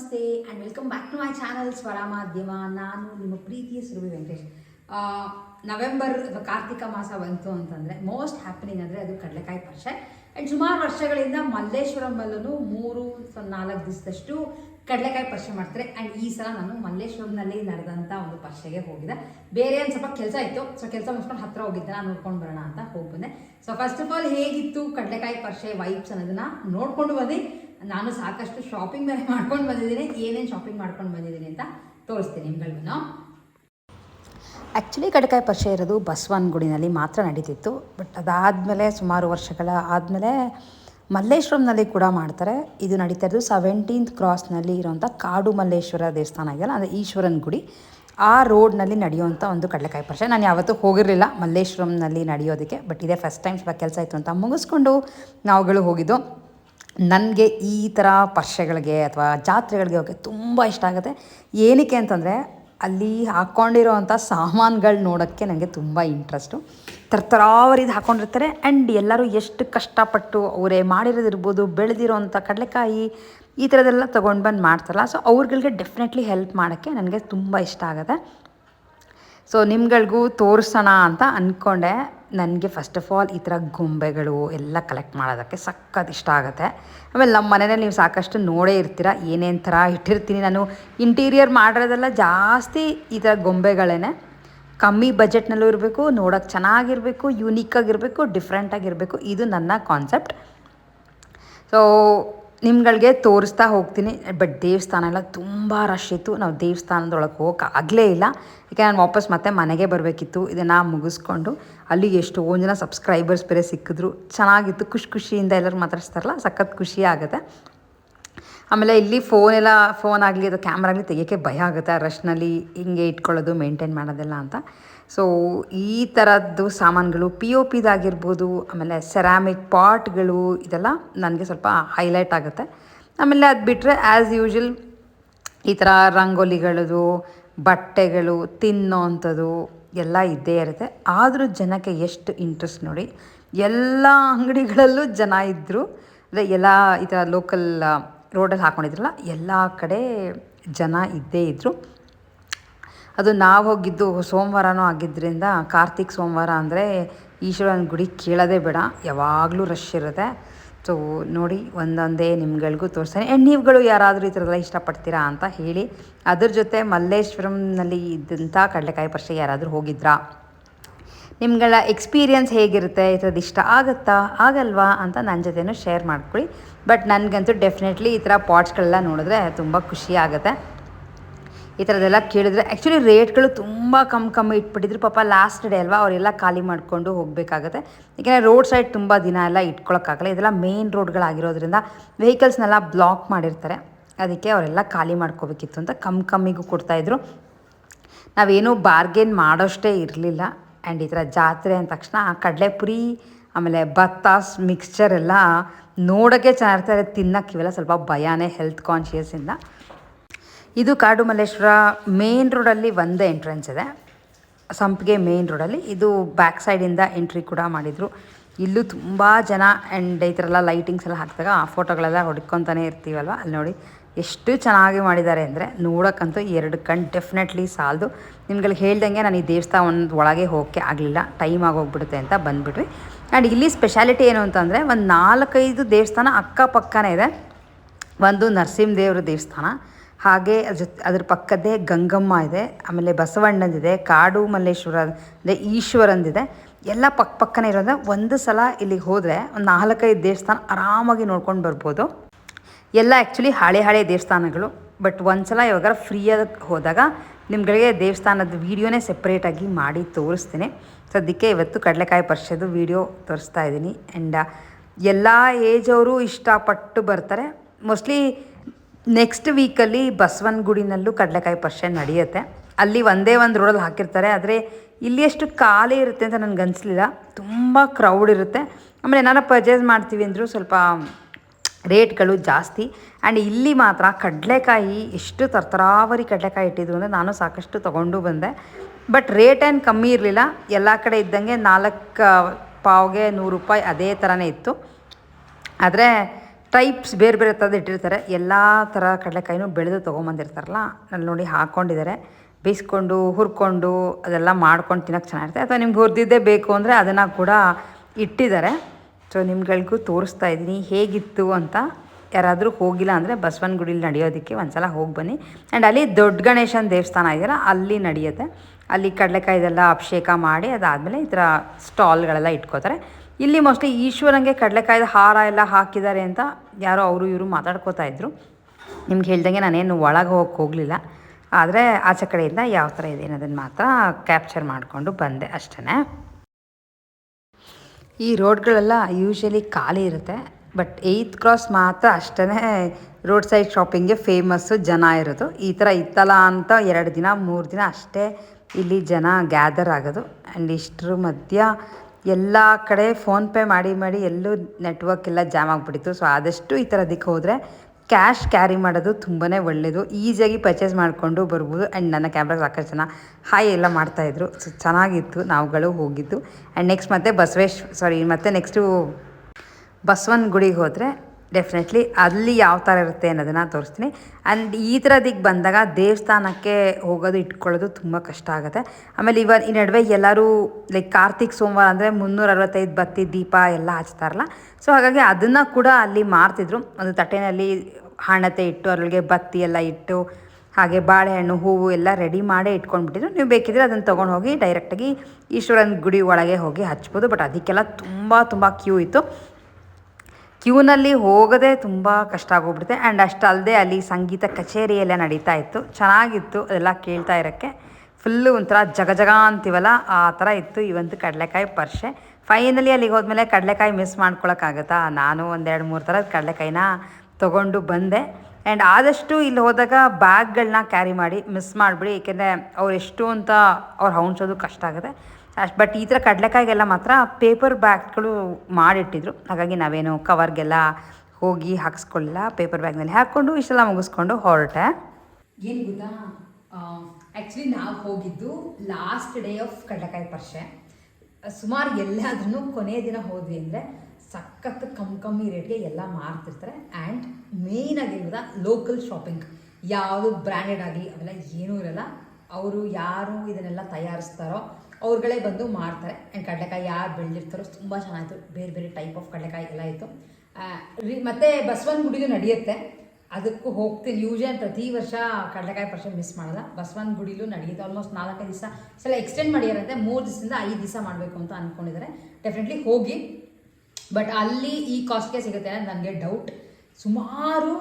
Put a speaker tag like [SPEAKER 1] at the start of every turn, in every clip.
[SPEAKER 1] ನಮಸ್ತೆ and welcome back to my channel Swara Madhyama ನಾನು ನಿಮ್ಮ ಪ್ರೀತಿಯ ಸುರಭಿ ವೆಂಕಟೇಶ್. ನವೆಂಬರ್ ಅಥವಾ ಕಾರ್ತಿಕ ಮಾಸ ಬಂತು ಅಂತಂದರೆ ಮೋಸ್ಟ್ ಹ್ಯಾಪನಿಂಗ್ ಅಂದರೆ ಅದು ಕಡಲೆಕಾಯಿ ಪರಿಷೆ ಆ್ಯಂಡ್ ಸುಮಾರು ವರ್ಷಗಳಿಂದ ಮಲ್ಲೇಶ್ವರಮಲ್ಲೂ ಮೂರು ನಾಲ್ಕು ದಿವಸದಷ್ಟು ಕಡಲೆಕಾಯಿ ಪರಿಷೆ ಮಾಡ್ತಾರೆ. ಆ್ಯಂಡ್ ಈ ಸಲ ನಾನು ಮಲ್ಲೇಶ್ವರಂನಲ್ಲಿ ನಡೆದಂಥ ಒಂದು ಪರ್ಷೆಗೆ ಹೋಗಿದ್ದೆ. ಬೇರೆ ಒಂದು ಸ್ವಲ್ಪ ಕೆಲಸ ಇತ್ತು. ಸೊ ಕೆಲಸ ಮುಗಿಸ್ಕೊಂಡು ಹತ್ರ ಹೋಗಿದ್ದೆ. ನಾನು ನೋಡ್ಕೊಂಡು ಬರೋಣ ಅಂತ ಹೋಗಿ ಬಂದೆ ಸೊ ಫಸ್ಟ್ ಆಫ್ ಆಲ್ ಹೇಗಿತ್ತು ಕಡಲೆಕಾಯಿ ಪರ್ಷೆ ವೈಬ್ಸ್ ಅನ್ನೋದನ್ನ ನೋಡ್ಕೊಂಡು ಬಂದು. ನಾನು ಸಾಕಷ್ಟು ಶಾಪಿಂಗ್ ಮೇಲೆ ಮಾಡ್ಕೊಂಡು ಬಂದಿದ್ದೀನಿ. ಏನೇನು ಶಾಪಿಂಗ್ ಮಾಡ್ಕೊಂಡು ಬಂದಿದ್ದೀನಿ ಅಂತ ತೋರಿಸ್ತೀನಿ ನಿಮ್ಗಳಿಗೂ ಆ್ಯಕ್ಚುಲಿ ಕಡಕಾಯಿ ಪರಿಷೆ ಇರೋದು ಬಸವನಗುಡಿನಲ್ಲಿ ಮಾತ್ರ ನಡೀತಿತ್ತು. ಬಟ್ ಅದಾದಮೇಲೆ ಸುಮಾರು ವರ್ಷಗಳ ಆದಮೇಲೆ ಮಲ್ಲೇಶ್ವರಂನಲ್ಲಿ ಕೂಡ ಮಾಡ್ತಾರೆ. ಇದು ನಡೀತಾ ಇರೋದು ಸೆವೆಂಟೀನ್ತ್ ಕ್ರಾಸ್ನಲ್ಲಿ ಇರೋಂಥ ಕಾಡು ಮಲ್ಲೇಶ್ವರ ದೇವಸ್ಥಾನ ಇದೆಯಲ್ಲ ಅಂದರೆ ಈಶ್ವರನ ಗುಡಿ. ಆ ರೋಡ್ನಲ್ಲಿ ನಡೆಯುವಂಥ ಒಂದು ಕಡಲೆಕಾಯಿ ಪರಿಷೆ ನಾನು ಯಾವತ್ತೂ ಹೋಗಿರಲಿಲ್ಲ ಮಲ್ಲೇಶ್ವರಂನಲ್ಲಿ ನಡೆಯೋದಕ್ಕೆ ಬಟ್ ಇದೇ ಫಸ್ಟ್ ಟೈಮ್ ಸ್ವಲ್ಪ ಕೆಲಸ ಇತ್ತು ಅಂತ ಮುಗಿಸ್ಕೊಂಡು ನಾವುಗಳು ಹೋಗಿದ್ದು. ನನಗೆ ಈ ಥರ ಪರ್ಷೆಗಳಿಗೆ ಅಥವಾ ಜಾತ್ರೆಗಳಿಗೆ ಹೋಗಿ ತುಂಬ ಇಷ್ಟ ಆಗುತ್ತೆ. ಏನಕ್ಕೆ ಅಂತಂದರೆ ಅಲ್ಲಿ ಹಾಕ್ಕೊಂಡಿರೋವಂಥ ಸಾಮಾನುಗಳು ನೋಡೋಕ್ಕೆ ನನಗೆ ತುಂಬ ಇಂಟ್ರೆಸ್ಟು ತರ್ತರಾವರಿದು ಹಾಕ್ಕೊಂಡಿರ್ತಾರೆ ಆ್ಯಂಡ್ ಎಲ್ಲರೂ ಎಷ್ಟು ಕಷ್ಟಪಟ್ಟು ಅವರೇ ಮಾಡಿರೋದಿರ್ಬೋದು ಬೆಳೆದಿರೋವಂಥ ಕಡಲೆಕಾಯಿ ಈ ಥರದ್ದೆಲ್ಲ ತೊಗೊಂಡು ಬಂದು ಮಾಡ್ತಾರಲ್ಲ ಸೊ ಅವ್ರಗಳಿಗೆ ಡೆಫಿನೆಟ್ಲಿ ಹೆಲ್ಪ್ ಮಾಡೋಕ್ಕೆ ನನಗೆ ತುಂಬ ಇಷ್ಟ ಆಗುತ್ತೆ. ಸೊ ನಿಮ್ಗಳಿಗೂ ತೋರಿಸೋಣ ಅಂತ ಅಂದ್ಕೊಂಡೆ ನನಗೆ ಫಸ್ಟ್ ಆಫ್ ಆಲ್ ಈ ಥರ ಗೊಂಬೆಗಳು ಎಲ್ಲ ಕಲೆಕ್ಟ್ ಮಾಡೋದಕ್ಕೆ ಸಖತ್ ಇಷ್ಟ ಆಗುತ್ತೆ. ಆಮೇಲೆ ನಮ್ಮ ಮನೇಲಿ ನೀವು ಸಾಕಷ್ಟು ನೋಡೇ ಇರ್ತೀರ, ಏನೇನು ಥರ ಇಟ್ಟಿರ್ತೀನಿ ನಾನು. ಇಂಟೀರಿಯರ್ ಮಾಡಿರೋದೆಲ್ಲ ಜಾಸ್ತಿ ಈ ಥರ ಗೊಂಬೆಗಳೇ ಕಮ್ಮಿ ಬಜೆಟ್ನಲ್ಲೂ ಇರಬೇಕು ನೋಡೋಕ್ಕೆ ಚೆನ್ನಾಗಿರಬೇಕು ಯೂನಿಕ್ಕಾಗಿರಬೇಕು ಡಿಫ್ರೆಂಟಾಗಿರಬೇಕು ಇದು ನನ್ನ ಕಾನ್ಸೆಪ್ಟ್ ಸೊ ನಿಮ್ಗಳಿಗೆ ತೋರಿಸ್ತಾ ಹೋಗ್ತೀನಿ. ಬಟ್ ದೇವಸ್ಥಾನ ಎಲ್ಲ ತುಂಬ ರಶ್ ಇತ್ತು. ನಾವು ದೇವಸ್ಥಾನದೊಳಗೆ ಹೋಗಕ್ಕೆ ಆಗಲೇ ಇಲ್ಲ. ಯಾಕೆ ನಾನು ವಾಪಸ್ ಮತ್ತೆ ಮನೆಗೆ ಬರಬೇಕಿತ್ತು. ಇದನ್ನು ಮುಗಿಸ್ಕೊಂಡು ಅಲ್ಲಿ ಎಷ್ಟೊಂದು ಜನ ಸಬ್ಸ್ಕ್ರೈಬರ್ಸ್ ಬೇರೆ ಸಿಕ್ಕಿದ್ರು. ಚೆನ್ನಾಗಿತ್ತು. ಖುಷಿ ಖುಷಿಯಿಂದ ಎಲ್ಲರೂ ಮಾತಾಡಿಸ್ತಾರಲ್ಲ, ಸಖತ್ ಖುಷಿ ಆಗುತ್ತೆ. ಆಮೇಲೆ ಇಲ್ಲಿ ಫೋನ್ ಎಲ್ಲ ಫೋನ್ ಆಗಲಿ ಅದು ಕ್ಯಾಮ್ರಾ ಆಗಲಿ ತೆಗಿಯೋಕ್ಕೆ ಭಯ ಆಗುತ್ತೆ. ಆ ರಶ್ನಲ್ಲಿ ಹಿಂಗೆ ಇಟ್ಕೊಳ್ಳೋದು ಮೇಂಟೈನ್ ಮಾಡೋದೆಲ್ಲ ಅಂತ. ಸೊ ಈ ಥರದ್ದು ಸಾಮಾನುಗಳು ಪಿ ಒ ಪಿದಾಗಿರ್ಬೋದು ಆಮೇಲೆ ಸೆರಾಮಿಕ್ ಪಾಟ್ಗಳು ಇದೆಲ್ಲ ನನಗೆ ಸ್ವಲ್ಪ ಹೈಲೈಟ್ ಆಗುತ್ತೆ. ಆಮೇಲೆ ಅದು ಬಿಟ್ಟರೆ ಆ್ಯಸ್ ಯೂಶಲ್ ಈ ಥರ ರಂಗೋಲಿಗಳದು, ಬಟ್ಟೆಗಳು ತಿನ್ನೋ ಅಂಥದ್ದು ಎಲ್ಲ ಇದ್ದೇ ಇರುತ್ತೆ. ಆದರೂ ಜನಕ್ಕೆ ಎಷ್ಟು ಇಂಟ್ರೆಸ್ಟ್ ನೋಡಿ, ಎಲ್ಲ ಅಂಗಡಿಗಳಲ್ಲೂ ಜನ ಇದ್ದರು ಅಂದರೆ ಎಲ್ಲ ಈ ಥರ ಲೋಕಲ್ ರೋಡಲ್ಲಿ ಹಾಕ್ಕೊಂಡಿದ್ರಲ್ಲ ಎಲ್ಲ ಕಡೆ ಜನ ಇದ್ದೇ ಇದ್ದರು ಅದು ನಾವು ಹೋಗಿದ್ದು ಸೋಮವಾರನೂ ಆಗಿದ್ದರಿಂದ ಕಾರ್ತಿಕ್ ಸೋಮವಾರ ಅಂದರೆ ಈಶ್ವರನ ಗುಡಿ ಕೇಳೋದೇ ಬೇಡ, ಯಾವಾಗಲೂ ರಶ್ ಇರುತ್ತೆ. ಸೊ ನೋಡಿ, ಒಂದೊಂದೇ ನಿಮ್ಗಳಿಗೂ ತೋರಿಸ್ತಾನೆ. ಆ್ಯಂಡ್ ನೀವುಗಳು ಯಾರಾದರೂ ಈ ಥರದೆಲ್ಲ ಇಷ್ಟಪಡ್ತೀರಾ ಅಂತ ಹೇಳಿ, ಅದ್ರ ಜೊತೆ ಮಲ್ಲೇಶ್ವರಂನಲ್ಲಿ ಇದ್ದಂಥ ಕಡಲೆಕಾಯಿ ಪರ್ಷೆ ಯಾರಾದರೂ ಹೋಗಿದ್ರಾ? ನಿಮ್ಗಳ ಎಕ್ಸ್ಪೀರಿಯನ್ಸ್ ಹೇಗಿರುತ್ತೆ? ಈ ಥರದ್ದು ಇಷ್ಟ ಆಗುತ್ತಾ? ಆಗಲ್ವಾ? ಅಂತ ನನ್ನ ಜೊತೆನೂ ಶೇರ್ ಮಾಡ್ಕೊಳ್ಳಿ. ಬಟ್ ನನಗಂತೂ ಡೆಫಿನೆಟ್ಲಿ ಈ ಥರ ಪಾಟ್ಸ್ಗಳೆಲ್ಲ ನೋಡಿದ್ರೆ ತುಂಬ ಖುಷಿ ಆಗುತ್ತೆ. ಈ ಥರದ್ದೆಲ್ಲ ಕೇಳಿದ್ರೆ ಆ್ಯಕ್ಚುಲಿ ರೇಟ್ಗಳು ತುಂಬ ಕಮ್ಮಿ ಕಮ್ಮಿ ಇಟ್ಬಿಟ್ಟಿದ್ರು. ಪಾಪ ಲಾಸ್ಟ್ ಡೇ ಅಲ್ವಾ ಅವರೆಲ್ಲ ಖಾಲಿ ಮಾಡಿಕೊಂಡು ಹೋಗಬೇಕಾಗತ್ತೆ. ಏಕೆಂದರೆ ರೋಡ್ ಸೈಡ್ ತುಂಬ ದಿನ ಎಲ್ಲ ಇಟ್ಕೊಳ್ಳೋಕ್ಕಾಗಲ್ಲ ಇದೆಲ್ಲ ಮೇನ್ ರೋಡ್ಗಳಾಗಿರೋದ್ರಿಂದ ವೆಹಿಕಲ್ಸ್ನೆಲ್ಲ ಬ್ಲಾಕ್ ಮಾಡಿರ್ತಾರೆ. ಅದಕ್ಕೆ ಅವರೆಲ್ಲ ಖಾಲಿ ಮಾಡ್ಕೋಬೇಕಿತ್ತು ಅಂತ ಕಮ್ ಕಮ್ಮಿಗೂ ಕೊಡ್ತಾಯಿದ್ರು ನಾವೇನೂ ಬಾರ್ಗೇನ್ ಮಾಡೋಷ್ಟೇ ಇರಲಿಲ್ಲ. ಆ್ಯಂಡ್ ಈ ಥರ ಜಾತ್ರೆ ಅಂದ ತಕ್ಷಣ ಕಡಲೆಪುರಿ, ಆಮೇಲೆ ಭತ್ತ ಮಿಕ್ಸ್ಚರ್ ಎಲ್ಲ ನೋಡೋಕ್ಕೆ ಚೆನ್ನಾಗಿರ್ತಾರೆ ತಿನ್ನಕ್ಕೆ ಇವೆಲ್ಲ ಸ್ವಲ್ಪ ಭಯನೇ ಹೆಲ್ತ್ ಕಾನ್ಷಿಯಸ್ಸಿಂದ ಇದು ಕಾಡು ಮಲ್ಲೇಶ್ವರ ಮೇನ್ ರೋಡಲ್ಲಿ ಒಂದೇ ಎಂಟ್ರೆನ್ಸ್ ಇದೆ. ಸಂಪಿಗೆ ಮೇನ್ ರೋಡಲ್ಲಿ ಇದು ಬ್ಯಾಕ್ ಸೈಡಿಂದ ಎಂಟ್ರಿ ಕೂಡ ಮಾಡಿದರು. ಇಲ್ಲೂ ತುಂಬ ಜನ ಆ್ಯಂಡ್ ಈ ಥರ ಎಲ್ಲ ಲೈಟಿಂಗ್ಸ್ ಎಲ್ಲ ಹಾಕಿದಾಗ ಆ ಫೋಟೋಗಳೆಲ್ಲ ಹೊಡ್ಕೊತಾನೆ ಇರ್ತೀವಲ್ವ? ಅಲ್ಲಿ ನೋಡಿ ಎಷ್ಟು ಚೆನ್ನಾಗಿ ಮಾಡಿದ್ದಾರೆ ಅಂದರೆ ನೋಡೋಕ್ಕಂತೂ ಎರಡು ಕಣ್ಣು ಡೆಫಿನೆಟ್ಲಿ ಸಾಲದು. ನಿಮ್ಗಳಿಗೆ ಹೇಳ್ದಂಗೆ ನಾನು ಈ ದೇವಸ್ಥಾನದ ಒಳಗೆ ಹೋಗೋಕ್ಕೆ ಆಗಲಿಲ್ಲ. ಟೈಮ್ ಆಗೋಗ್ಬಿಡುತ್ತೆ ಅಂತ ಬಂದುಬಿಟ್ರಿ ಆ್ಯಂಡ್ ಇಲ್ಲಿ ಸ್ಪೆಷಾಲಿಟಿ ಏನು ಅಂತಂದರೆ ಒಂದು ನಾಲ್ಕೈದು ದೇವಸ್ಥಾನ ಅಕ್ಕಪಕ್ಕನೇ ಇದೆ. ಒಂದು ನರಸಿಂಹ ದೇವರ ದೇವಸ್ಥಾನ. ಹಾಗೆ ಅದ್ರ ಜೊತೆ, ಅದ್ರ ಪಕ್ಕದೇ ಗಂಗಮ್ಮ ಇದೆ, ಆಮೇಲೆ ಬಸವಣ್ಣಂದಿದೆ, ಕಾಡು ಮಲ್ಲೇಶ್ವರ ಅಂದರೆ ಈಶ್ವರಂದಿದೆ. ಎಲ್ಲ ಪಕ್ಕ ಪಕ್ಕನೇ ಇರೋದ್ರೆ ಒಂದು ಸಲ ಇಲ್ಲಿಗೆ ಹೋದರೆ ಒಂದು ನಾಲ್ಕೈದು ದೇವಸ್ಥಾನ ಆರಾಮಾಗಿ ನೋಡ್ಕೊಂಡು ಬರ್ಬೋದು. ಎಲ್ಲ ಆ್ಯಕ್ಚುಲಿ ಹಳೆ ಹಳೆ ದೇವಸ್ಥಾನಗಳು ಬಟ್ ಒಂದು ಸಲ ಯಾವಾಗಾರ ಫ್ರೀಯಾಗಿ ಹೋದಾಗ ನಿಮ್ಗಳಿಗೆ ದೇವಸ್ಥಾನದ ವೀಡಿಯೋನೇ ಸೆಪ್ರೇಟಾಗಿ ಮಾಡಿ ತೋರಿಸ್ತೀನಿ. ಸದ್ಯಕ್ಕೆ ಇವತ್ತು ಕಡಲೆಕಾಯಿ ಪರಿಷೆದು ವೀಡಿಯೋ ತೋರಿಸ್ತಾ ಇದ್ದೀನಿ. ಆ್ಯಂಡ್ ಎಲ್ಲ ಏಜ್ ಅವರು ಇಷ್ಟಪಟ್ಟು ಬರ್ತಾರೆ. ಮೋಸ್ಟ್ಲಿ ನೆಕ್ಸ್ಟ್ ವೀಕಲ್ಲಿ ಬಸವನಗುಡಿನಲ್ಲೂ ಕಡಲೆಕಾಯಿ ಪರ್ಷೆ ನಡೆಯುತ್ತೆ. ಅಲ್ಲಿ ಒಂದೇ ಒಂದು ರೋಡಲ್ಲಿ ಹಾಕಿರ್ತಾರೆ. ಆದರೆ ಇಲ್ಲಿ ಎಷ್ಟು ಖಾಲಿ ಇರುತ್ತೆ ಅಂತ ನನಗೆ ಅನಿಸ್ಲಿಲ್ಲ. ತುಂಬ ಕ್ರೌಡ್ ಇರುತ್ತೆ. ಆಮೇಲೆ ಏನಾರ ಪರ್ಚೇಸ್ ಮಾಡ್ತೀವಿ ಅಂದರೂ ಸ್ವಲ್ಪ ರೇಟ್ಗಳು ಜಾಸ್ತಿ. ಆ್ಯಂಡ್ ಇಲ್ಲಿ ಮಾತ್ರ ಕಡಲೆಕಾಯಿ ಎಷ್ಟು ತರ್ತರಾವರಿ ಕಡಲೆಕಾಯಿ ಇಟ್ಟಿದ್ರು ಅಂದರೆ ನಾನು ಸಾಕಷ್ಟು ತೊಗೊಂಡು ಬಂದೆ. ಬಟ್ ರೇಟ್ ಏನು ಕಮ್ಮಿ ಇರಲಿಲ್ಲ. ಎಲ್ಲ ಕಡೆ ಇದ್ದಂಗೆ ನಾಲ್ಕು ಪಾವ್ಗೆ ನೂರು ರೂಪಾಯಿ ಅದೇ ಥರನೇ ಇತ್ತು. ಆದರೆ ಟೈಪ್ಸ್ ಬೇರೆ ಬೇರೆ ಥರದ್ದು ಇಟ್ಟಿರ್ತಾರೆ. ಎಲ್ಲ ಥರ ಕಡಲೆಕಾಯಿನೂ ಬೆಳೆದು ತೊಗೊಂಬಂದಿರ್ತಾರಲ್ಲ ಅಲ್ಲಿ ನೋಡಿ ಹಾಕ್ಕೊಂಡಿದ್ದಾರೆ ಬೇಯಿಸ್ಕೊಂಡು, ಹುರ್ಕೊಂಡು ಅದೆಲ್ಲ ಮಾಡ್ಕೊಂಡು ತಿನ್ನೋಕೆ ಚೆನ್ನಾಗಿರುತ್ತೆ. ಅಥವಾ ನಿಮ್ಗೆ ಹುರಿದಿದ್ದೇ ಬೇಕು ಅಂದರೆ ಅದನ್ನು ಕೂಡ ಇಟ್ಟಿದ್ದಾರೆ. ಸೊ ನಿಮ್ಗಳಿಗೂ ತೋರಿಸ್ತಾ ಇದ್ದೀನಿ ಹೇಗಿತ್ತು ಅಂತ. ಯಾರಾದರೂ ಹೋಗಿಲ್ಲ ಅಂದರೆ ಬಸವನಗುಡಿಲಿ ನಡೆಯೋದಕ್ಕೆ ಒಂದ್ಸಲ ಹೋಗಿ ಬನ್ನಿ. ಆ್ಯಂಡ್ ಅಲ್ಲಿ ದೊಡ್ಡ ಗಣೇಶನ ದೇವಸ್ಥಾನ ಇದೆಯಲ್ಲ, ಅಲ್ಲಿ ನಡೆಯುತ್ತೆ. ಅಲ್ಲಿ ಕಡಲೆಕಾಯಿದೆಲ್ಲ ಅಭಿಷೇಕ ಮಾಡಿ ಅದಾದಮೇಲೆ ಈ ಥರ ಸ್ಟಾಲ್ಗಳೆಲ್ಲ ಇಟ್ಕೋತಾರೆ. ಇಲ್ಲಿ ಮೋಸ್ಟ್ಲಿ ಈಶ್ವರಂಗೆ ಕಡಲೆಕಾಯ್ದ ಹಾರ ಎಲ್ಲ ಹಾಕಿದ್ದಾರೆ ಅಂತ ಯಾರೋ ಅವರು ಇವರು ಮಾತಾಡ್ಕೋತಾ ಇದ್ರು. ನಿಮ್ಗೆ ಹೇಳ್ದಂಗೆ ನಾನೇನು ಒಳಗೆ ಹೋಗಕ್ಕೆ ಹೋಗಲಿಲ್ಲ. ಆದರೆ ಆಚೆ ಕಡೆಯಿಂದ ಯಾವ ಥರ ಇದೆ ಅನ್ನೋದನ್ನು ಮಾತ್ರ ಕ್ಯಾಪ್ಚರ್ ಮಾಡಿಕೊಂಡು ಬಂದೆ ಅಷ್ಟೇ ಈ ರೋಡ್ಗಳೆಲ್ಲ ಯೂಶ್ವಲಿ ಖಾಲಿ ಇರುತ್ತೆ. ಬಟ್ ಏಯ್ತ್ ಕ್ರಾಸ್ ಮಾತ್ರ ಅಷ್ಟೇ ರೋಡ್ ಸೈಡ್ ಶಾಪಿಂಗ್ಗೆ ಫೇಮಸ್ಸು ಜನ ಇರೋದು. ಈ ಥರ ಇತ್ತಲ್ಲ ಅಂತ ಎರಡು ದಿನ, ಮೂರು ದಿನ ಅಷ್ಟೇ ಇಲ್ಲಿ ಜನ ಗ್ಯಾದರ್ ಆಗೋದು. ಆ್ಯಂಡ್ ಇಷ್ಟರ ಮಧ್ಯ ಎಲ್ಲ ಕಡೆ ಫೋನ್ಪೇ ಮಾಡಿ ಮಾಡಿ ಎಲ್ಲೂ ನೆಟ್ವರ್ಕ್ ಎಲ್ಲ ಜಾಮ್ ಆಗಿಬಿಟ್ಟಿತ್ತು. ಸೊ ಆದಷ್ಟು ಈ ಥರದಕ್ಕೆ ಹೋದರೆ ಕ್ಯಾಶ್ ಕ್ಯಾರಿ ಮಾಡೋದು ತುಂಬಾ ಒಳ್ಳೆಯದು ಈಸಿಯಾಗಿ ಪರ್ಚೇಸ್ ಮಾಡಿಕೊಂಡು ಬರ್ಬೋದು. ಆ್ಯಂಡ್ ನನ್ನ ಕ್ಯಾಮ್ರಾಗೆ ಸಾಕಷ್ಟು ಜನ ಹಾಯ್ ಎಲ್ಲ ಮಾಡ್ತಾಯಿದ್ರು ಸೊ ಚೆನ್ನಾಗಿತ್ತು. ನಾವುಗಳು ಹೋಗಿದ್ದು. ಆ್ಯಂಡ್ ನೆಕ್ಸ್ಟ್ ಮತ್ತೆ ಬಸವೇಶ್ ಸಾರಿ ಮತ್ತೆ ನೆಕ್ಸ್ಟು ಬಸವನ ಗುಡಿಗೆ ಹೋದರೆ ಡೆಫಿನೆಟ್ಲಿ ಅಲ್ಲಿ ಯಾವ ಥರ ಇರುತ್ತೆ ಅನ್ನೋದನ್ನು ತೋರಿಸ್ತೀನಿ. ಆ್ಯಂಡ್ ಈ ಥರದಿಗೆ ಬಂದಾಗ ದೇವಸ್ಥಾನಕ್ಕೆ ಹೋಗೋದು, ಇಟ್ಕೊಳ್ಳೋದು ತುಂಬ ಕಷ್ಟ ಆಗುತ್ತೆ. ಆಮೇಲೆ ಇವ, ಈ ನಡುವೆ ಎಲ್ಲರೂ ಲೈಕ್ ಕಾರ್ತಿಕ್ ಸೋಮವಾರ ಅಂದರೆ ಮುನ್ನೂರ ಅರವತ್ತೈದು ಬತ್ತಿ ದೀಪ ಎಲ್ಲ ಹಚ್ತಾರಲ್ಲ. ಸೊ ಹಾಗಾಗಿ ಅದನ್ನು ಕೂಡ ಅಲ್ಲಿ ಮಾರ್ತಿದ್ರು. ಒಂದು ತಟ್ಟೆನಲ್ಲಿ ಹಣತೆ ಇಟ್ಟು, ಅದ್ರೊಳಗೆ ಬತ್ತಿ ಎಲ್ಲ ಇಟ್ಟು, ಹಾಗೆ ಬಾಳೆಹಣ್ಣು, ಹೂವು ಎಲ್ಲ ರೆಡಿ ಮಾಡೇ ಇಟ್ಕೊಂಡ್ಬಿಟ್ಟಿದ್ರು. ನೀವು ಬೇಕಿದ್ರೆ ಅದನ್ನು ತೊಗೊಂಡು ಹೋಗಿ ಡೈರೆಕ್ಟಾಗಿ ಈಶ್ವರನ ಗುಡಿ ಒಳಗೆ ಹೋಗಿ ಹಚ್ಬೋದು. ಬಟ್ ಅದಕ್ಕೆಲ್ಲ ತುಂಬ ತುಂಬ ಕ್ಯೂ ಇತ್ತು. ಕ್ಯೂನಲ್ಲಿ ಹೋಗೋದೇ ತುಂಬ ಕಷ್ಟ ಆಗೋಗ್ಬಿಡುತ್ತೆ. ಆ್ಯಂಡ್ ಅಷ್ಟಲ್ಲದೆ ಅಲ್ಲಿ ಸಂಗೀತ ಕಚೇರಿ ಎಲ್ಲ ನಡೀತಾ ಇತ್ತು. ಚೆನ್ನಾಗಿತ್ತು. ಅದೆಲ್ಲ ಕೇಳ್ತಾ ಇರೋಕ್ಕೆ ಫುಲ್ಲು ಒಂಥರ ಜಗ ಜಗ ಅಂತೀವಲ್ಲ, ಆ ಥರ ಇತ್ತು ಇವಂತು ಕಡಲೆಕಾಯಿ ಪರ್ಷೆ. ಫೈನಲಿ ಅಲ್ಲಿಗೆ ಹೋದ್ಮೇಲೆ ಕಡಲೆಕಾಯಿ ಮಿಸ್ ಮಾಡ್ಕೊಳಕ್ಕಾಗತ್ತಾ? ನಾನು ಒಂದೆರಡು ಮೂರು ಥರದ ಕಡಲೆಕಾಯಿನ ತೊಗೊಂಡು ಬಂದೆ. ಆ್ಯಂಡ್ ಆದಷ್ಟು ಇಲ್ಲಿ ಹೋದಾಗ ಬ್ಯಾಗ್ಗಳನ್ನ ಕ್ಯಾರಿ ಮಾಡಿ ಮಿಸ್ ಮಾಡಿಬಿಡಿ. ಏಕೆಂದರೆ ಅವ್ರು ಎಷ್ಟು ಅಂತ ಅವ್ರು ಹೌಣ್ಸೋದು ಕಷ್ಟ ಆಗುತ್ತೆ. ಅಷ್ಟು ಬಟ್ ಈ ಥರ ಕಡಲೆಕಾಯಿಗೆಲ್ಲ ಮಾತ್ರ ಪೇಪರ್ ಬ್ಯಾಗ್ಗಳು ಮಾಡಿಟ್ಟಿದ್ರು. ಹಾಗಾಗಿ ನಾವೇನು ಕವರ್ಗೆಲ್ಲ ಹೋಗಿ ಹಾಕ್ಸ್ಕೊಳ್ಳಿಲ್ಲ. ಪೇಪರ್ ಬ್ಯಾಗ್ನಲ್ಲಿ ಹಾಕ್ಕೊಂಡು ಇಷ್ಟೆಲ್ಲ ಮುಗಿಸ್ಕೊಂಡು ಹೊರಟೆ. ಏನು ಗೊತ್ತಾ? ಆ್ಯಕ್ಚುಲಿ ನಾವು ಹೋಗಿದ್ದು ಲಾಸ್ಟ್ ಡೇ ಆಫ್ ಕಡಲೆಕಾಯಿ ಪರ್ಷೆ ಸುಮಾರು ಎಲ್ಲಾದ್ರೂ ಕೊನೆಯ ದಿನ ಹೋದ್ವಿ ಅಂದರೆ ಸಖತ್ ಕಮ್ಮಿ ಕಮ್ಮಿ ರೇಟ್ಗೆ ಎಲ್ಲ ಮಾರ್ತಿರ್ತಾರೆ. ಆ್ಯಂಡ್ ಮೇಯ್ನಾಗಿ ಇರೋದ ಲೋಕಲ್ ಶಾಪಿಂಗ್ ಯಾವುದು ಬ್ರ್ಯಾಂಡೆಡ್ ಆಗಲಿ ಅವೆಲ್ಲ ಏನೂ ಇರಲ್ಲ. ಅವರು ಯಾರು ಇದನ್ನೆಲ್ಲ ತಯಾರಿಸ್ತಾರೋ ಅವ್ರುಗಳೇ ಬಂದು ಆ್ಯಂಡ್ ಕಡಲೆಕಾಯಿ ಯಾರು ಬೆಳೆದಿರ್ತಾರೋ ತುಂಬ ಚೆನ್ನಾಗಿತ್ತು. ಬೇರೆ ಬೇರೆ ಟೈಪ್ ಆಫ್ ಕಡಲೆಕಾಯಿ ಎಲ್ಲ ಇತ್ತು. ಮತ್ತು ಬಸವನ ಗುಡಿಗೂ ನಡೆಯುತ್ತೆ. ಅದಕ್ಕೂ ಹೋಗ್ತೀನಿ. ಯೂಶಲ್ ಪ್ರತಿ ವರ್ಷ ಕಡಲೆಕಾಯಿ ಪರ್ಷೆ ಮಿಸ್ ಮಾಡಲ್ಲ. ಬಸವನ ಗುಡಿಲೂ ನಡೆಯುತ್ತೆ. ಆಲ್ಮೋಸ್ಟ್ ನಾಲ್ಕೈದು ದಿವಸ, ಸಲ ಎಕ್ಸ್ಟೆಂಡ್ ಮಾಡಿರತ್ತೆ. ಮೂರು ದಿವಸದಿಂದ ಐದು ದಿವಸ ಮಾಡಬೇಕು ಅಂತ ಅಂದ್ಕೊಂಡಿದ್ದಾರೆ ಡೆಫಿನೆಟ್ಲಿ ಹೋಗಿ. ಬಟ್ ಅಲ್ಲಿ ಈ ಕಾಸ್ಟ್ಗೆ ಸಿಗುತ್ತೆ ನನಗೆ ಡೌಟ್ ಸುಮಾರು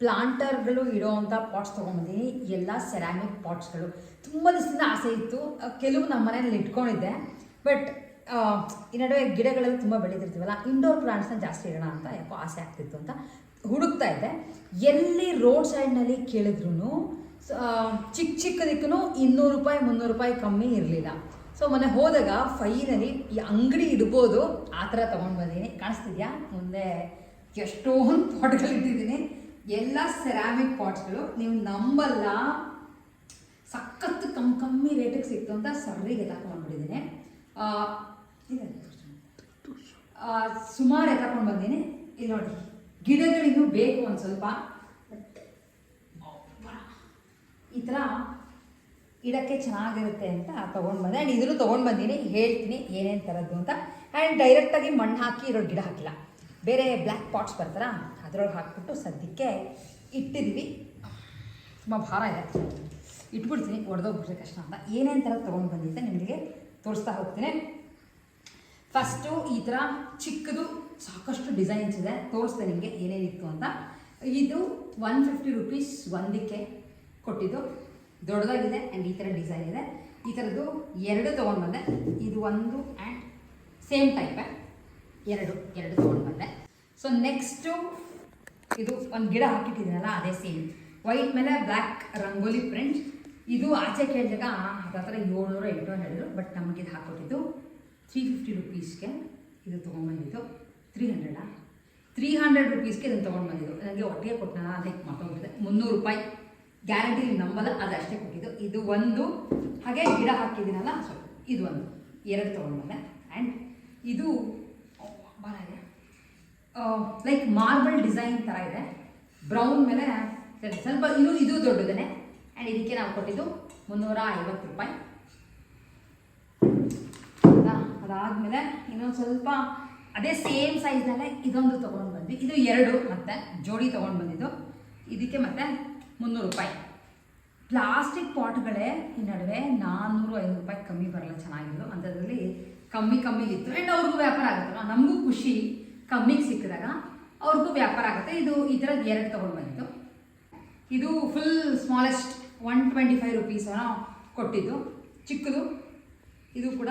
[SPEAKER 1] ಪ್ಲಾಂಟರ್ಗಳು ಇಡೋವಂಥ ಪಾಟ್ಸ್ ತೊಗೊಂಬಂದಿನಿ ಎಲ್ಲ ಸೆರಾಮಿಕ್ ಪಾಟ್ಸ್ಗಳು. ತುಂಬ ದಿವಸದಿಂದ ಆಸೆ ಇತ್ತು. ಕೆಲವು ನಮ್ಮ ಮನೇಲಿ ಇಟ್ಕೊಂಡಿದ್ದೆ. ಬಟ್ ಈ ನಡುವೆ ಗಿಡಗಳಲ್ಲಿ ತುಂಬ ಬೆಳೀತಿರ್ತೀವಲ್ಲ ಇಂಡೋರ್ ಪ್ಲಾಂಟ್ಸ್ನ ಜಾಸ್ತಿ ಇಡೋಣ ಅಂತ ಯಾಕೋ ಆಸೆ ಆಗ್ತಿತ್ತು ಅಂತ ಹುಡುಕ್ತಾ ಇದ್ದೆ. ಎಲ್ಲಿ ರೋಡ್ ಸೈಡ್ನಲ್ಲಿ ಕೇಳಿದ್ರು ಚಿಕ್ಕ ಚಿಕ್ಕದಕ್ಕೂ ಇನ್ನೂರು ರೂಪಾಯಿ, ಮುನ್ನೂರು ರೂಪಾಯಿ ಕಮ್ಮಿ ಇರಲಿಲ್ಲ. ಸೊ ಮೊನ್ನೆ ಹೋದಾಗ ಫೈನಲಿ ಈ ಅಂಗಡಿ ಇಡ್ಬೋದು, ಆ ಥರ ತೊಗೊಂಡು ಬಂದಿದ್ದೀನಿ ಕಾಣಿಸ್ತಿದ್ಯಾ? ಮುಂದೆ ಎಷ್ಟೊಂದು ಪಾಟ್ಗಳು ಇಟ್ಟಿದ್ದೀನಿ ಎಲ್ಲ ಸೆರಾಮಿಕ್ ಪಾಟ್ಸ್ಗಳು ನೀವು ನಂಬಲ್ಲ. ಸಖತ್ ಕಮ್ಮಿ ಕಮ್ಮಿ ರೇಟಿಗೆ ಸಿಕ್ತು ಅಂತ ಸರ್ರಿಗೆ ಎತ್ತಾಕೊಂಡ್ಬಿಟ್ಟಿದ್ದೀನಿ ಸುಮಾರು ಎತ್ಕೊಂಡು ಬಂದೀನಿ ಇಲ್ಲಿ ನೋಡಿ, ಗಿಡಗಳಿಗೂ ಬೇಕು ಒಂದು ಸ್ವಲ್ಪ. ಈ ಥರ ಇಡಕ್ಕೆ ಚೆನ್ನಾಗಿರುತ್ತೆ ಅಂತ ತೊಗೊಂಡು ಬಂದೆ. ಆ್ಯಂಡ್ ಇದನ್ನು ತೊಗೊಂಡು ಬಂದೀನಿ. ಹೇಳ್ತೀನಿ ಏನೇನು ಥರದ್ದು ಅಂತ. ಆ್ಯಂಡ್ ಡೈರೆಕ್ಟಾಗಿ ಮಣ್ಣು ಹಾಕಿ ಇರೋ ಗಿಡ ಹಾಕಿಲ್ಲ. ಬೇರೆ ಬ್ಲ್ಯಾಕ್ ಪಾಟ್ಸ್ ಬರ್ತಾರ? ಅದ್ರೊಳಗೆ ಹಾಕ್ಬಿಟ್ಟು ಸದ್ಯಕ್ಕೆ ಇಟ್ಟಿದ್ದೀವಿ ತುಂಬ ಭಾರ ಇದೆ. ಇಟ್ಬಿಡ್ತೀನಿ ಒಡೆದೋಗ್ಬಿಟ್ರೆ ಕಷ್ಟ ಅಂತ. ಏನೇನು ಥರ ತೊಗೊಂಡು ಬಂದಿದ್ದೆ ನಿಮಗೆ ತೋರಿಸ್ತಾ ಹೋಗ್ತೀನಿ. ಫಸ್ಟು ಈ ಥರ ಚಿಕ್ಕದು, ಸಾಕಷ್ಟು ಡಿಸೈನ್ಸ್ ಇದೆ. ತೋರಿಸ್ದೆ ನಿಮಗೆ ಏನೇನಿತ್ತು ಅಂತ. ಇದು ಒನ್ ಫಿಫ್ಟಿ ರುಪೀಸ್ ಒಂದಕ್ಕೆ ಕೊಟ್ಟಿದ್ದು. ದೊಡ್ಡದಾಗಿದೆ ಆ್ಯಂಡ್ ಈ ಥರ ಡಿಸೈನ್ ಇದೆ. ಈ ಥರದ್ದು ಎರಡು ತೊಗೊಂಡು ಬಂದೆ. ಇದು ಒಂದು ಆ್ಯಂಡ್ ಸೇಮ್ ಟೈಪೇ ಎರಡು ಎರಡು ತೊಗೊಂಡು ಬಂದೆ. ಸೊ ನೆಕ್ಸ್ಟು ಇದು ಒಂದು ಗಿಡ ಹಾಕಿಟ್ಟಿದ್ದೀನಲ್ಲ, ಅದೇ ಸೇಮ್ ವೈಟ್ ಮೇಲೆ ಬ್ಲ್ಯಾಕ್ ರಂಗೋಲಿ ಪ್ರಿಂಟ್ ಇದು ಆಚೆ ಕೇಳಿದಾಗ ಹತ್ರ ಏಳ್ನೂರ ಎಂಟು ಹೇಳಿದ್ರು ಬಟ್ ನಮಗೆ ಇದು ಹಾಕೊಟ್ಟಿದ್ದು ತ್ರೀ ಫಿಫ್ಟಿ ರುಪೀಸ್ಗೆ ಇದು ತೊಗೊಂಬಂದಿದ್ದು ತ್ರೀ ಹಂಡ್ರೆಡಾ ತ್ರೀ ಹಂಡ್ರೆಡ್ ರುಪೀಸ್ಗೆ ಇದನ್ನು ತೊಗೊಂಡು ಬಂದಿದ್ದು ನನಗೆ ಒಟ್ಟಿಗೆ ಕೊಟ್ಟನಲ್ಲ ಅದೇ ಮತ್ತೊಂದಿದೆ ಮುನ್ನೂರು ರೂಪಾಯಿ. ಗ್ಯಾರಂಟಿ ನಂಬಲ್ಲ, ಅದು ಅಷ್ಟೇ ಕೊಟ್ಟಿದ್ದು. ಇದು ಒಂದು. ಹಾಗೆ ಗಿಡ ಹಾಕಿದ್ದೀನಲ್ಲ ಸೊ ಇದು ಒಂದು. ಎರಡು ತೊಗೊಂಡು ಬಂದೆ ಆ್ಯಂಡ್ ಇದು. ಭಾಳ ಲೈಕ್ ಮಾರ್ಬಲ್ ಡಿಸೈನ್ ಥರ ಇದೆ. ಬ್ರೌನ್ ಮೇಲೆ ಸ್ವಲ್ಪ- ಇನ್ನೂ ಇದು ದೊಡ್ಡದೇ ಆ್ಯಂಡ್ ಇದಕ್ಕೆ ನಾವು ಕೊಟ್ಟಿದ್ದು ಮುನ್ನೂರ ಐವತ್ತು ರೂಪಾಯಿ. ಅದಾದ ಅದಾದಮೇಲೆ ಇನ್ನೊಂದು ಸ್ವಲ್ಪ ಅದೇ ಸೇಮ್ ಸೈಜ್ನಲ್ಲೇ ಇದೊಂದು ತೊಗೊಂಡು ಬಂದ್ವಿ. ಇದು ಎರಡು ಮತ್ತೆ ಜೋಡಿ ತೊಗೊಂಡು ಬಂದಿದ್ದು. ಇದಕ್ಕೆ ಮತ್ತೆ ಮುನ್ನೂರು ರೂಪಾಯಿ. ಪ್ಲಾಸ್ಟಿಕ್ ಪಾಟ್ಗಳೇ ಈ ನಡುವೆ ನಾನ್ನೂರು ಐನೂರು ರೂಪಾಯಿ ಕಮ್ಮಿ ಬರಲ್ಲ ಚೆನ್ನಾಗಿದ್ದು ಅಂಥದ್ರಲ್ಲಿ ಕಮ್ಮಿ ಕಮ್ಮಿಗಿತ್ತು ಆ್ಯಂಡ್ ಅವ್ರಿಗೂ ವ್ಯಾಪಾರ ಆಗುತ್ತಲ್ಲ. ನಮಗೂ ಖುಷಿ. ಕಮ್ಮಿಗೆ ಸಿಕ್ಕಿದಾಗ ಅವ್ರಿಗೂ ವ್ಯಾಪಾರ ಆಗುತ್ತೆ. ಇದು ಈ ಥರದ್ದು ಎರಡು ತೊಗೊಂಡು ಬಂದಿದ್ದು. ಇದು full smallest one twenty five rupees ಕೊಟ್ಟಿದ್ದು. ಚಿಕ್ಕದು. ಇದು ಕೂಡ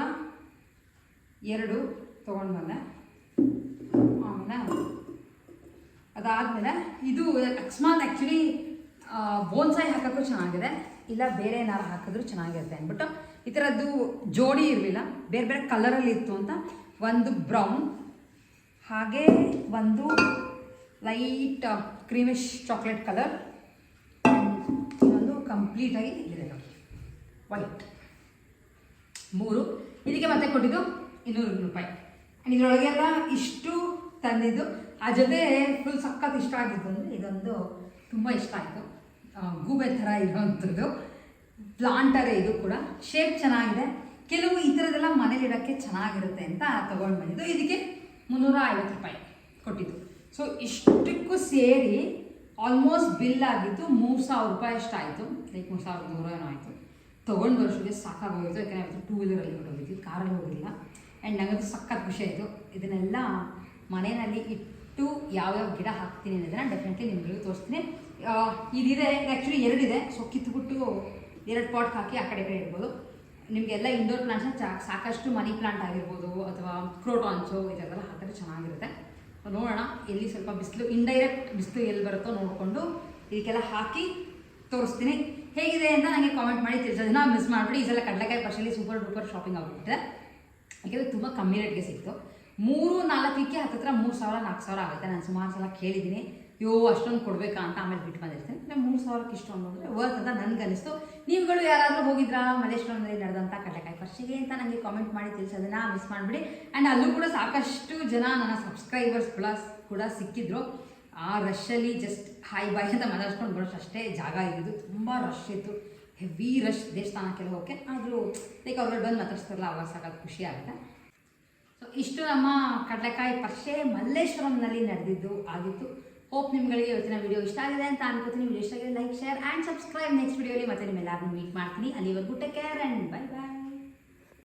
[SPEAKER 1] ಎರಡು ತೊಗೊಂಡು ಬಂದೆ. ಆಮೇಲೆ ಅದಾದಮೇಲೆ ಇದು ಅಕಸ್ಮಾತ್ ಆ್ಯಕ್ಚುಲಿ ಬೋನ್ಸಾಯಿ ಹಾಕೋಕ್ಕೂ ಚೆನ್ನಾಗಿದೆ. ಇಲ್ಲ, ಬೇರೆ ಏನಾರು ಹಾಕಿದ್ರು ಚೆನ್ನಾಗಿರುತ್ತೆ ಅಂದ್ಬಿಟ್ಟು ಈ ಥರದ್ದು ಜೋಡಿ ಇರಲಿಲ್ಲ. ಬೇರೆ ಬೇರೆ ಕಲರಲ್ಲಿ ಇತ್ತು ಅಂತ. ಒಂದು ಬ್ರೌನ್ ಹಾಗೆ ಒಂದು ಲೈಟ್ ಕ್ರೀಮಿಶ್ ಚಾಕ್ಲೇಟ್ ಕಲರ್. ಇನ್ನೊಂದು ಕಂಪ್ಲೀಟಾಗಿ ಇದೆ ವೈಟ್ ಮೂರು. ಇದಕ್ಕೆ ಮತ್ತೆ ಕೊಟ್ಟಿದ್ದು ಇನ್ನೂರು ರೂಪಾಯಿ. ಆ್ಯಂಡ್ ಇದರೊಳಗೆಲ್ಲ ಇಷ್ಟು ತಂದಿದ್ದು. ಆ ಜೊತೆ ಫುಲ್ ಸಖತ್ ಇಷ್ಟ ಆಗಿದ್ದು ಅಂದರೆ ಇದೊಂದು ತುಂಬ ಇಷ್ಟ ಆಯಿತು. ಗೂಬೆ ಥರ ಇರೋವಂಥದ್ದು ಪ್ಲಾಂಟರೇ ಇದು ಕೂಡ. ಶೇಪ್ ಚೆನ್ನಾಗಿದೆ. ಕೆಲವು ಈ ಥರದ್ದೆಲ್ಲ ಮನೇಲಿಡೋಕ್ಕೆ ಚೆನ್ನಾಗಿರುತ್ತೆ ಅಂತ ತೊಗೊಂಡು ಬಂದಿದ್ದು. ಇದಕ್ಕೆ ಮುನ್ನೂರ ಐವತ್ತು ರೂಪಾಯಿ ಕೊಟ್ಟಿದ್ದು. ಸೊ ಇಷ್ಟಕ್ಕೂ ಸೇರಿ ಆಲ್ಮೋಸ್ಟ್ ಬಿಲ್ ಆಗಿದ್ದು ಮೂರು ಸಾವಿರ ರೂಪಾಯಿ ಅಷ್ಟಾಯಿತು. ಲೈಕ್ ಮೂರು ಸಾವಿರದ ನೂರ ಏನೋ ಆಯಿತು. ತೊಗೊಂಡು ವರ್ಷಕ್ಕೆ ಸಾಕಾಗೋಯಿತು ಯಾಕಂದರೆ ಅವತ್ತು ಟೂ ವೀಲರಲ್ಲಿ ಹೊರಟೋಗಿದ್ವಿ ಕಾರಲ್ಲಿ ಹೋಗಿಲ್ಲ. ಆ್ಯಂಡ್ ನನಗಂತೂ ಸಖತ್ ಖುಷಿ ಆಯಿತು. ಇದನ್ನೆಲ್ಲ ಮನೆಯಲ್ಲಿ ಇಟ್ಟು ಯಾವ್ಯಾವ ಗಿಡ ಹಾಕ್ತೀನಿ ಅನ್ನೋದನ್ನ ಡೆಫಿನೆಟ್ಲಿ ನಿಮ್ಗಳಿಗೆ ತೋರಿಸ್ತೀನಿ. ಇದಿದೆ. ಆ್ಯಕ್ಚುಲಿ ಎರಡಿದೆ. ಸೊ ಕಿತ್ಬಿಟ್ಟು ಎರಡು ಪಾಟ್ ಹಾಕಿ ಆ ಕಡೆ ಕಡೆ ಇಡ್ಬೋದು. ನಿಮಗೆಲ್ಲ ಇಂಡೋರ್ ಪ್ಲಾಂಟ್ಸ್ನ ಚಾ ಸಾಕಷ್ಟು ಮನಿ ಪ್ಲಾಂಟ್ ಆಗಿರ್ಬೋದು ಅಥವಾ ಕ್ರೋಟಾನ್ಸು ಇದೆಲ್ಲ ಹಾಕಿದ್ರೆ ಚೆನ್ನಾಗಿರುತ್ತೆ. ನೋಡೋಣ, ಎಲ್ಲಿ ಸ್ವಲ್ಪ ಬಿಸಿಲು ಇಂಡೈರೆಕ್ಟ್ ಬಿಸಿಲು ಎಲ್ಲಿ ಬರುತ್ತೋ ನೋಡಿಕೊಂಡು ಇದಕ್ಕೆಲ್ಲ ಹಾಕಿ ತೋರಿಸ್ತೀನಿ. ಹೇಗಿದೆ ಅಂತ ನನಗೆ ಕಾಮೆಂಟ್ ಮಾಡಿ ತಿಳಿಸೋದನ್ನ ಮಿಸ್ ಮಾಡಿಬಿಡಿ. ಈ ಸಲ ಕಡಲೆಕಾಯಿ ಪರ್ಷಲ್ಲಿ ಸೂಪರ್ ಡೂಪರ್ ಶಾಪಿಂಗ್ ಆಗುತ್ತೆ ಯಾಕೆಂದರೆ ತುಂಬ ಕಮ್ಮಿ ರೇಟ್ಗೆ ಸಿಕ್ತು. ಮೂರು ನಾಲ್ಕಕ್ಕೆ ಹತ್ತಿರ ಮೂರು ಸಾವಿರ, ನಾಲ್ಕು ಸಾವಿರ ಆಗುತ್ತೆ. ನಾನು ಸುಮಾರು ಸಲ ಕೇಳಿದ್ದೀನಿ. ಯೋ ಅಷ್ಟೊಂದು ಕೊಡಬೇಕಾ ಅಂತ ಆಮೇಲೆ ಬಿಟ್ಟು ಬಂದಿರ್ತೀನಿ ಅಂದರೆ ಮೂರು ಸಾವಿರಕ್ಕೆ ಇಷ್ಟು ಅನ್ನೋದ್ರೆ ವರ್ತ್ ಅಂತ ನನಗೆ ಅನಿಸ್ತು ನೀವುಗಳು ಯಾರಾದರೂ ಹೋಗಿದ್ರಾ? ಮಲ್ಲೇಶ್ವರಂನಲ್ಲಿ ನಡೆದಂಥ ಕಡಲೆಕಾಯಿ ಪರ್ಷಿಗೆ ಅಂತ ನನಗೆ ಕಾಮೆಂಟ್ ಮಾಡಿ ತಿಳಿಸೋದನ್ನ ಮಿಸ್ ಮಾಡಿಬಿಡಿ. ಆ್ಯಂಡ್ ಅಲ್ಲೂ ಕೂಡ ಸಾಕಷ್ಟು ಜನ ನನ್ನ ಸಬ್ಸ್ಕ್ರೈಬರ್ಸ್ ಪ್ಲಸ್ ಕೂಡ ಸಿಕ್ಕಿದ್ರು. ಆ ರಶ್ಶಲ್ಲಿ ಜಸ್ಟ್ ಹಾಯ್ ಬಾಯ್ ಅಂತ ಮಾತಾಡ್ಸ್ಕೊಂಡು ಬರೋಷ್ಟು ಅಷ್ಟೇ ಜಾಗ ಇರೋದು. ತುಂಬ ರಶ್ ಇತ್ತು. ಹೆವಿ ರಶ್ ದೇವಸ್ಥಾನಕ್ಕೆಲ್ಲ ಹೋಗಕ್ಕೆ. ಆದರೂ ಲೈಕ್ ಅವ್ರಲ್ಲಿ ಬಂದು ಮಾತಾಡ್ಸ್ತಾರಲ್ಲ, ಅವಾಗ ಸಾಕಾಗಿ ಖುಷಿ ಆಗುತ್ತೆ. ಸೊ ಇಷ್ಟು ನಮ್ಮ ಕಡಲೆಕಾಯಿ ಪರ್ಷೆ ಮಲ್ಲೇಶ್ವರಂನಲ್ಲಿ ನಡೆದಿದ್ದು ಆಗಿತ್ತು. ಹೋಪ್ ನಿಮ್ಗಳಿಗೆ ಇವತ್ತಿನ ವಿಡಿಯೋ ಇಷ್ಟ ಆಗಿದೆ ಅಂತ ಅನ್ಕೋತೀನಿ. ವಿಡಿಯೋ ಇಷ್ಟ ಆಗಿದೆ like share and subscribe next ವಿಡಿಯೋಲಿ ಮತ್ತೆ ನಿಮ್ಮೆಲ್ಲರನ್ನೂ ಮೀಟ್ ಮಾಡ್ತೀನಿ. ಅಲ್ಲಿವರೆಗೂ take care and bye bye